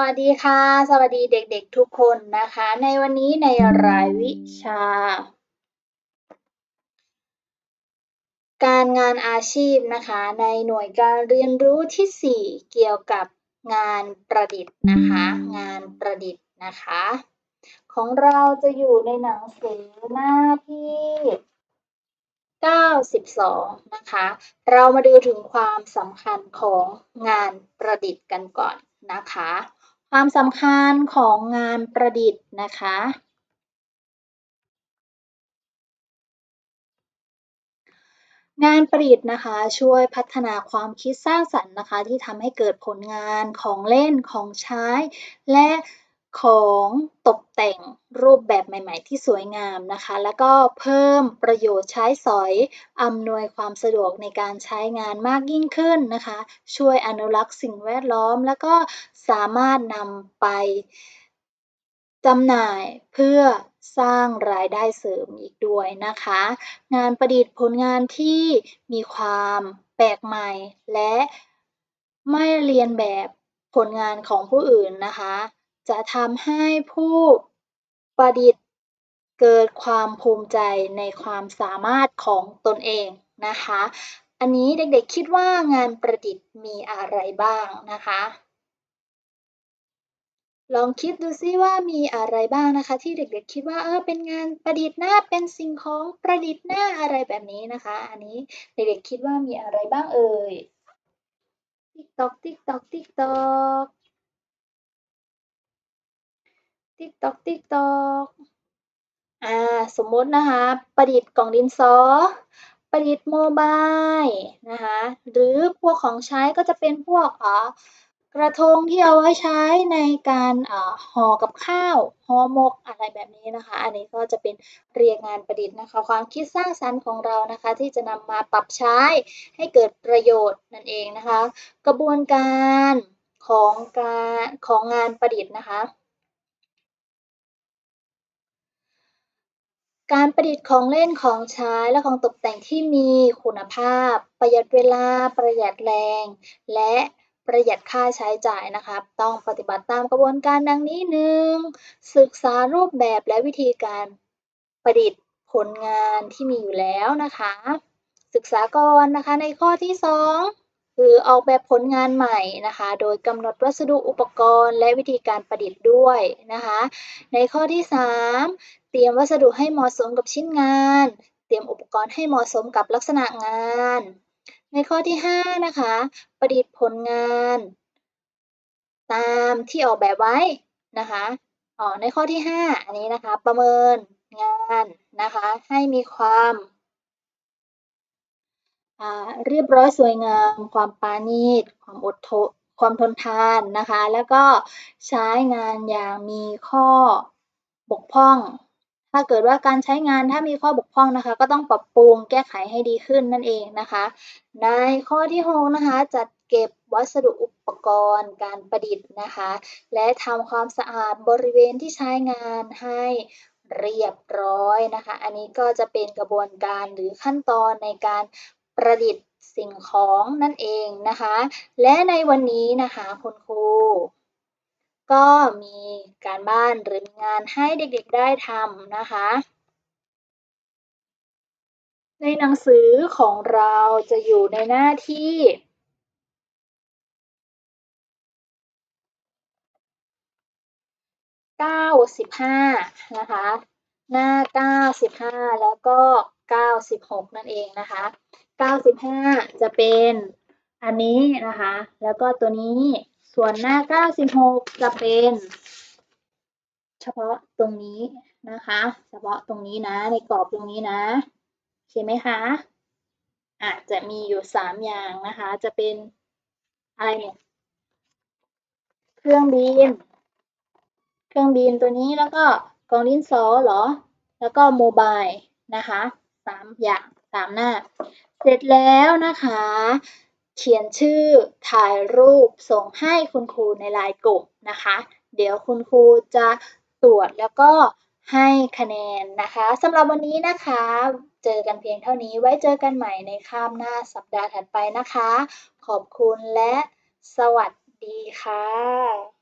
วัสดีค่ะ สวัสดีเด็กๆทุกคนนะคะ ในวันนี้ในรายวิชา การงานอาชีพนะคะ ในหน่วยการเรียนรู้ที่ 4 เกี่ยวกับงานประดิษฐ์นะคะ งานประดิษฐ์นะคะ ของเราจะอยู่ในหนังสือหน้าที่ 92 นะคะ เรามาดูถึงความสำคัญของงานประดิษฐ์กันก่อน นะคะ ความสำคัญของงานประดิษฐ์นะคะ งานประดิษฐ์นะคะช่วยพัฒนาความคิดสร้างสรรค์นะคะ ที่ทำให้เกิดผลงานของเล่นของใช้ และ ของตกแต่งรูปแบบใหม่ๆ ที่สวยงามนะคะ แล้วก็เพิ่มประโยชน์ใช้สอยอำนวยความสะดวกในการใช้งานมากยิ่งขึ้นนะคะ ช่วยอนุรักษ์สิ่งแวดล้อม แล้วก็สามารถนำไปจำหน่ายเพื่อสร้างรายได้เสริมอีกด้วยนะคะ งานประดิษฐ์ผลงานที่มีความแปลกใหม่ และไม่เรียนแบบผลงานของผู้อื่นนะคะ จะทำให้ผู้ประดิษฐ์เกิดความภูมิใจในความสามารถของตนเองนะคะ อันนี้เด็กๆคิดว่างานประดิษฐ์มีอะไรบ้างนะคะ ลองคิดดูซิว่ามีอะไรบ้างนะคะ ที่เด็กๆคิดว่าเออเป็นงานประดิษฐ์นะเป็นสิ่งของประดิษฐ์นะอะไรแบบนี้นะคะ อันนี้เด็กๆคิดว่ามีอะไรบ้างเอ่ยติ๊กตอกติ๊กตอกติ๊กตอก ติ๊กตอกติ๊กตอกอ่าสมมตินะคะ ประดิษฐ์กล่องดินสอประดิษฐ์โมบายนะคะหรือพวกของใช้ก็จะเป็นพวกอ๋อกระทงที่เอาไว้ใช้ในการห่อกับข้าวห่อหมกอะไรแบบนี้นะคะ อันนี้ก็จะเป็นเรียกงานประดิษฐ์นะคะ ความคิดสร้างสรรค์ของเรานะคะ ที่จะนำมาปรับใช้ให้เกิดประโยชน์นั่นเองนะคะ กระบวนการของการของงานประดิษฐ์นะคะ การประดิษฐ์ของเล่นของใช้และของตกแต่งที่มีคุณภาพ ประหยัดเวลา ประหยัดแรง และประหยัดค่าใช้จ่ายนะคะต้องปฏิบัติตามกระบวนการดังนี้หนึ่งศึกษารูปแบบและวิธีการประดิษฐ์ผลงานที่มีอยู่แล้วนะคะ ศึกษาก่อนนะคะในข้อที่ 2 คือออกแบบผลงานใหม่นะคะ โดยกำหนดวัสดุอุปกรณ์และวิธีการประดิษฐ์ด้วยนะคะ ในข้อที่ 3 เตรียมวัสดุให้เหมาะสมกับชิ้นงาน เตรียมอุปกรณ์ให้เหมาะสมกับลักษณะงาน ในข้อที่ 5 นะคะ ประดิษฐ์ผลงาน ตามที่ออกแบบไว้นะคะอ๋อในข้อที่ 5 อันนี้นะคะ ประเมินงานนะคะ ให้มีความ เรียบร้อยสวยงาม ความปานีตความอดทนความทนทานนะคะ แล้วก็ใช้งานอย่างมีข้อบกพร่อง ถ้าเกิดว่าการใช้งานถ้ามีข้อบกพร่องนะคะ ก็ต้องปรับปรุงแก้ไขให้ดีขึ้นนั่นเองนะคะ ในข้อที่6นะคะจัดเก็บวัสดุอุปกรณ์การประดิษฐ์นะคะ และทำความสะอาดบริเวณที่ใช้งานให้เรียบร้อยนะคะ อันนี้ก็จะเป็นกระบวนการหรือขั้นตอนในการ ประดิษฐ์สิ่งของนั่นเองนะคะ และในวันนี้นะคะคุณครูก็มีการบ้านหรืองานให้เด็กๆได้ทำนะคะ ในหนังสือของเราจะอยู่ในหน้าที่ 95 นะคะ หน้า 95 แล้วก็ 96 นั่นเองนะคะ 95 จะเป็นอันนี้นะคะ แล้วก็ตัวนี้ส่วนหน้า 96 จะเป็น เฉพาะตรงนี้นะคะ เฉพาะตรงนี้นะในกรอบตรงนี้นะใช่ไหมคะอาจจะมีอยู่ 3 อย่างนะคะ จะเป็นอะไรเนี่ยเครื่องบิน เครื่องบินตัวนี้แล้วก็กล่องดินสอเหรอ แล้วก็โมบายนะคะ สามอย่างสามหน้า เสร็จแล้วนะคะ เขียนชื่อถ่ายรูปส่งให้คุณครูในไลน์กลุ่มนะคะ เดี๋ยวคุณครูจะตรวจแล้วก็ให้คะแนนนะคะสำหรับวันนี้นะคะ เจอกันเพียงเท่านี้ไว้เจอกันใหม่ในข้ามหน้าสัปดาห์ถัดไปนะคะ ขอบคุณและสวัสดีค่ะ